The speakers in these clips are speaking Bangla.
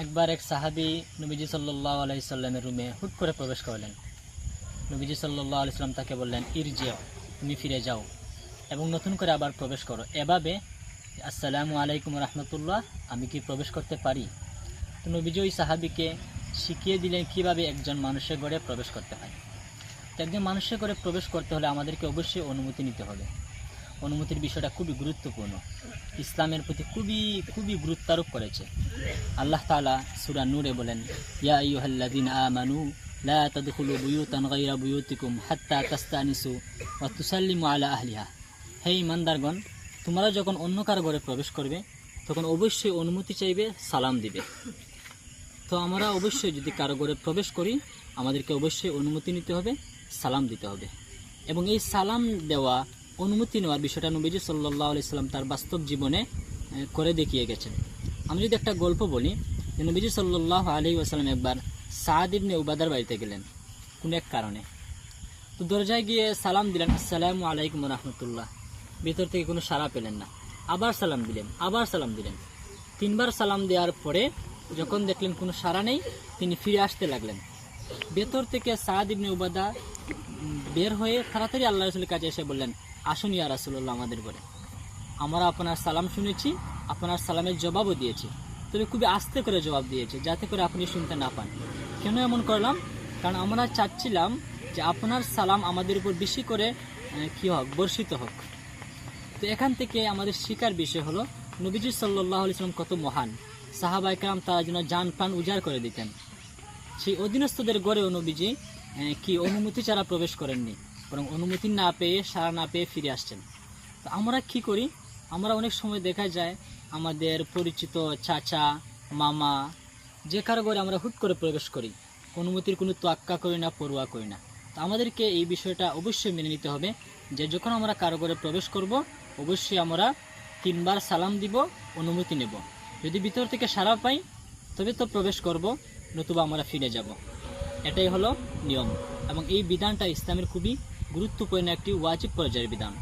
একবার এক সাহাবি নবীজি সাল্লাহ আলাইসাল্লামের রুমে হুট করে প্রবেশ করলেন। নবীজি সাল্লাহ আলাইসাল্লাম তাকে বললেন ইরজিও তুমি ফিরে যাও এবং নতুন করে আবার প্রবেশ করো। এভাবে, আসসালামু আলাইকুম রহমতুল্লাহ, আমি কি প্রবেশ করতে পারি? তো নবীজি ওই সাহাবিকে শিখিয়ে দিলেন কীভাবে একজন মানুষের ঘরে প্রবেশ করতে হয়। একজন মানুষের ঘরে প্রবেশ করতে হলে আমাদেরকে অবশ্যই অনুমতি নিতে হবে। অনুমতির বিষয়টা খুবই গুরুত্বপূর্ণ। ইসলামের প্রতি খুবই খুবই গুরুত্ব আরোপ করেছে। আল্লাহ তাআলা সুরা নূরে বলেন, ইয়া আইয়ুহাল্লাযীনা আমানু, লা তাদখুলু বুয়ুতান গায়রা বুয়ুতিকুম হাত্তা তাস্তানিসু ওয়া তুসাল্লিমু আলা আহলিহা। হে ইমানদারগণ, তোমরা যখন অন্য কারও ঘরে প্রবেশ করবে, তখন অবশ্যই অনুমতি চাইবে, সালাম দিবে। তো আমরা অবশ্যই যদি কারও ঘরে প্রবেশ করি, আমাদেরকে অবশ্যই অনুমতি নিতে হবে, সালাম দিতে হবে। এবং এই সালাম দেওয়া অনুমতি নেওয়ার বিষয়টা নবীজি সাল্লাহ আলি সাল্লাম তার বাস্তব জীবনে করে দেখিয়ে গেছেন। আমি যদি একটা গল্প বলি, যে নবীজি সাল্লাহ আলি ওয়াসাল্লাম একবার সাদ ইবনে উবাদার বাড়িতে গেলেন, কোনো এক কারণে। তো দরজায় গিয়ে সালাম দিলেন, আসসালামু আলাইকুম রহমতুল্লাহ। ভিতর থেকে কোনো সাড়া পেলেন না। আবার সালাম দিলেন, আবার সালাম দিলেন। তিনবার সালাম দেওয়ার পরে যখন দেখলেন কোনো সাড়া নেই, তিনি ফিরে আসতে লাগলেন। ভেতর থেকে সাদ ইবনে উবাদা বের হয়ে তাড়াতাড়ি আল্লাহ রসুলের কাছে এসে বললেন আসুন ইয়া রাসুল্লাহ আমাদের ঘরে। আমরা আপনার সালাম শুনেছি, আপনার সালামের জবাবও দিয়েছি। তবে খুবই আস্তে করে জবাব দিয়েছে, যাতে করে আপনি শুনতে না পান। কেন এমন করলাম? কারণ আমরা চাচ্ছিলাম যে আপনার সালাম আমাদের উপর বেশি করে কি হোক, বর্ষিত হোক। তো এখান থেকে আমাদের শিকার বিষয় হলো, নবীজি সাল্লাহ আলিয়াল্লাম কত মহান। সাহাবা একরাম তারা যেন যান প্রাণ উজাড় করে দিতেন। সেই অধীনস্থদের গড়েও নবীজি কি অনুমতি ছাড়া প্রবেশ করেননি। বরং অনুমতি না পেয়ে সারা না পেয়ে ফিরে আসছেন। তো আমরা কি করি? আমরা অনেক সময় দেখা যায়, আমাদের পরিচিত চাচা, মামা, যে কারও আমরা হুট করে প্রবেশ করি। অনুমতির কোনো তোয়াক্কা করি না পড়ুয়া করি না। তো আমাদেরকে এই বিষয়টা অবশ্যই মেনে নিতে হবে যে, যখন আমরা কারও ঘরে প্রবেশ করব, অবশ্যই আমরা তিনবার সালাম দিব, অনুমতি নেব। যদি ভিতর থেকে সারা পাই, তবে তো প্রবেশ করব, নতুবা আমরা ফিরে যাব। এটাই হলো নিয়ম। এবং এই বিধানটা ইসলামের খুবই গুরুত্বপূর্ণ একটি ওয়াজিব পর্যায়ের বিধান,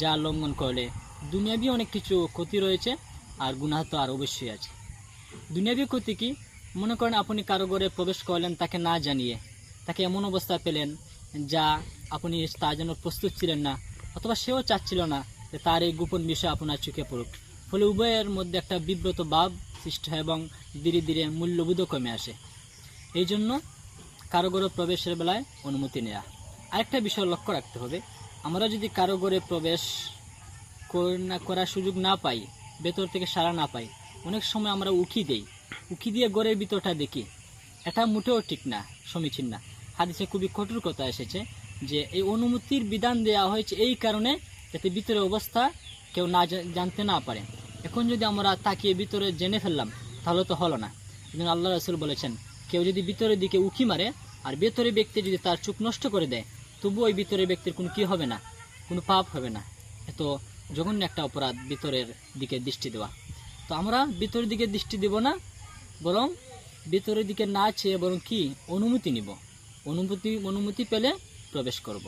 যা লঙ্ঘন করলে দুনিয়াবি অনেক কিছু ক্ষতি রয়েছে আর গুনাহ তো আর অবশ্যই আছে। দুনিয়াবি ক্ষতি কি? মনে করেন আপনি কারও ঘরে প্রবেশ করলেন, তাকে না জানিয়ে তাকে এমন অবস্থা পেলেন যা আপনি তার জন্য প্রস্তুত ছিলেন না, অথবা সেও চাচ্ছিল না যে তার এই গোপন বিষয় আপনার চোখে পড়ুক। ফলে উভয়ের মধ্যে একটা বিব্রত ভাব সৃষ্টি হয় এবং ধীরে ধীরে মূল্যবোধও কমে আসে। এই জন্য কারও ঘরে প্রবেশের বেলায় অনুমতি নেওয়া আরেকটা বিষয় লক্ষ্য রাখতে হবে। আমরা যদি কারও ঘরে প্রবেশ করার সুযোগ না পাই, ভেতর থেকে সারা না পাই, অনেক সময় আমরা উকি দেই। উকি দিয়ে ঘরের ভিতরটা দেখি। এটা মোটেও ঠিক না, সমীচীন না। হাদিসে খুবই কঠোর কথা এসেছে যে এই অনুমতির বিধান দেওয়া হয়েছে এই কারণে যাতে ভিতরে অবস্থা কেউ না জানতে না পারে। এখন যদি আমরা তাকিয়ে ভিতরে জেনে ফেললাম, তাহলে তো হলো না। আল্লাহ রসুল বলেছেন, কেউ যদি ভিতরের দিকে উকি মারে, আর ভেতরে ব্যক্তি যদি তার চোখ নষ্ট করে দেয় তবু ওই ভিতরের ব্যক্তির কোনো কি হবে না, কোনো পাপ হবে না। এত জঘন্য একটা অপরাধ ভিতরের দিকে দৃষ্টি দেওয়া। তো আমরা ভিতরের দিকে দৃষ্টি দেব না, বরং ভিতরের দিকে না চেয়ে বরং কি? অনুমতি নিব। অনুমতি অনুমতি পেলে প্রবেশ করব।